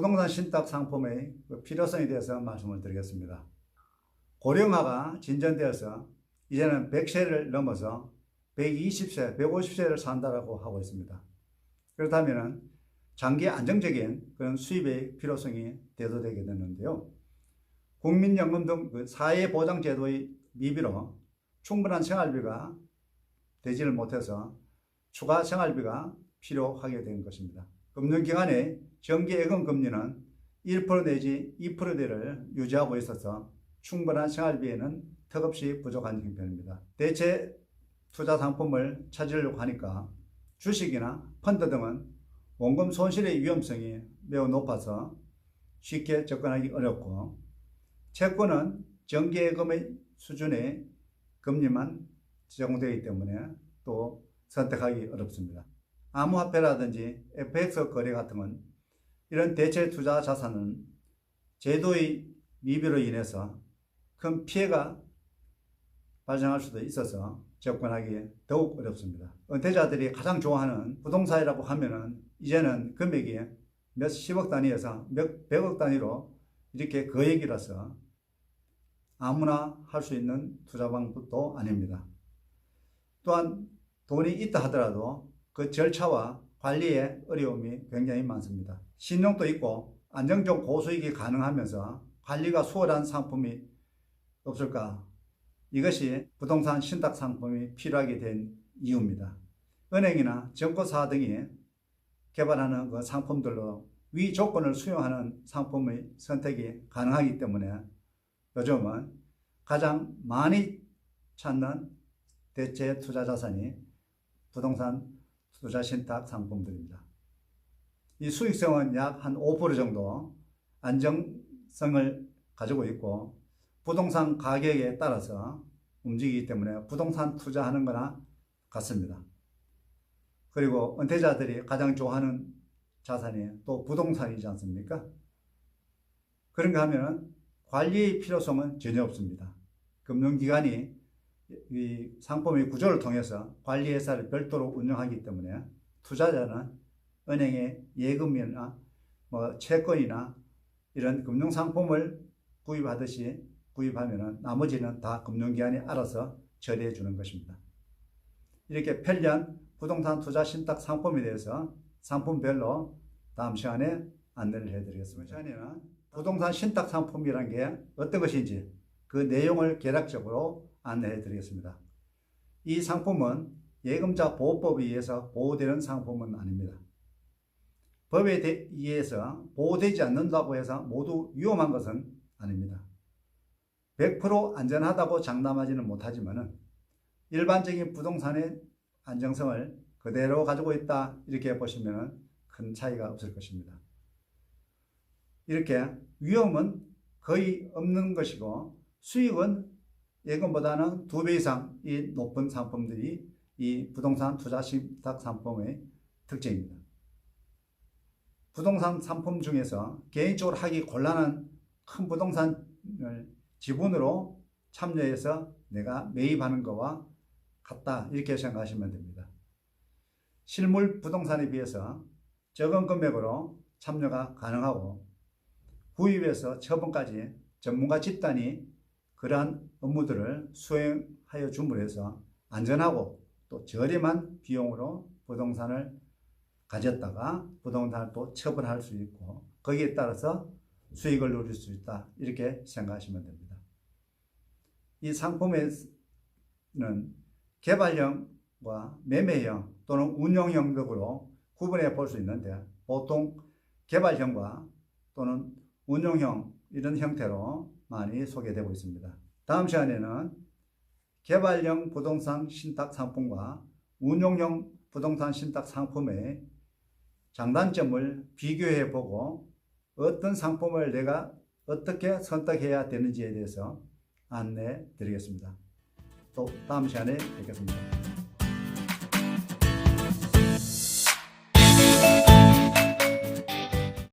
부동산 신탁 상품의 그 필요성에 대해서 말씀을 드리겠습니다. 고령화가 진전되어서 이제는 100세를 넘어서 120세, 150세를 산다라고 하고 있습니다. 그렇다면 장기 안정적인 그런 수입의 필요성이 대두되게 되는데요. 국민연금 등그 사회보장제도의 미비로 충분한 생활비가 되지를 못해서 추가 생활비가 필요하게 된 것입니다. 금융 기관의 정기예금 금리는 1% 내지 2%대를 유지하고 있어서 충분한 생활비에는 턱없이 부족한 형편입니다. 대체 투자 상품을 찾으려고 하니까 주식이나 펀드 등은 원금 손실의 위험성이 매우 높아서 쉽게 접근하기 어렵고 채권은 정기예금의 수준의 금리만 제공되기 때문에 또 선택하기 어렵습니다. 암호화폐라든지 FX 거래 같은 건 이런 대체 투자 자산은 제도의 미비로 인해서 큰 피해가 발생할 수도 있어서 접근하기 더욱 어렵습니다. 은퇴자들이 가장 좋아하는 부동산이라고 하면은 이제는 금액이 몇십억 단위에서 몇 백억 단위로 이렇게 거액이라서 아무나 할 수 있는 투자 방법도 아닙니다. 또한 돈이 있다 하더라도 그 절차와 관리에 어려움이 굉장히 많습니다. 신용도 있고 안정적 고수익이 가능하면서 관리가 수월한 상품이 없을까? 이것이 부동산 신탁 상품이 필요하게 된 이유입니다. 은행이나 증권사 등이 개발하는 그 상품들로 위 조건을 수용하는 상품의 선택이 가능하기 때문에 요즘은 가장 많이 찾는 대체 투자 자산이 부동산 투자 신탁 상품들입니다. 이 수익성은 약 한 5% 정도 안정성을 가지고 있고 부동산 가격에 따라서 움직이기 때문에 부동산 투자하는 거나 같습니다. 그리고 은퇴자들이 가장 좋아하는 자산이 또 부동산이지 않습니까? 그런가 하면 관리의 필요성은 전혀 없습니다. 금융기관이 이 상품의 구조를 통해서 관리회사를 별도로 운영하기 때문에 투자자는 은행의 예금이나 뭐 채권이나 이런 금융상품을 구입하듯이 구입하면 나머지는 다 금융기관이 알아서 처리해 주는 것입니다. 이렇게 편리한 부동산 투자 신탁 상품에 대해서 상품별로 다음 시간에 안내를 해드리겠습니다. 시간에는 부동산 신탁 상품이라는 게 어떤 것인지 그 내용을 개략적으로 안내해 드리겠습니다. 이 상품은 예금자 보호법에 의해서 보호되는 상품은 아닙니다. 법에 대- 의해서 보호되지 않는다고 해서 모두 위험한 것은 아닙니다. 100% 안전하다고 장담하지는 못하지만은 일반적인 부동산의 안정성을 그대로 가지고 있다 이렇게 보시면 큰 차이가 없을 것입니다. 이렇게 위험은 거의 없는 것이고 수익은 예금보다는 두 배 이상 이 높은 상품들이 이 부동산 투자 신탁 상품의 특징입니다. 부동산 상품 중에서 개인적으로 하기 곤란한 큰 부동산을 지분으로 참여해서 내가 매입하는 것과 같다 이렇게 생각하시면 됩니다. 실물 부동산에 비해서 적은 금액으로 참여가 가능하고 구입에서 처분까지 전문가 집단이 그러한 업무들을 수행하여 줌으로 해서 안전하고 또 저렴한 비용으로 부동산을 가졌다가 부동산을 또 처분할 수 있고 거기에 따라서 수익을 누릴 수 있다 이렇게 생각하시면 됩니다. 이 상품에는 개발형과 매매형 또는 운용형 등으로 구분해 볼 수 있는데 보통 개발형과 또는 운용형 이런 형태로 많이 소개되고 있습니다. 다음 시간에는 개발형 부동산 신탁 상품과 운용형 부동산 신탁 상품의 장단점을 비교해 보고 어떤 상품을 내가 어떻게 선택해야 되는지에 대해서 안내 드리겠습니다. 또 다음 시간에 뵙겠습니다.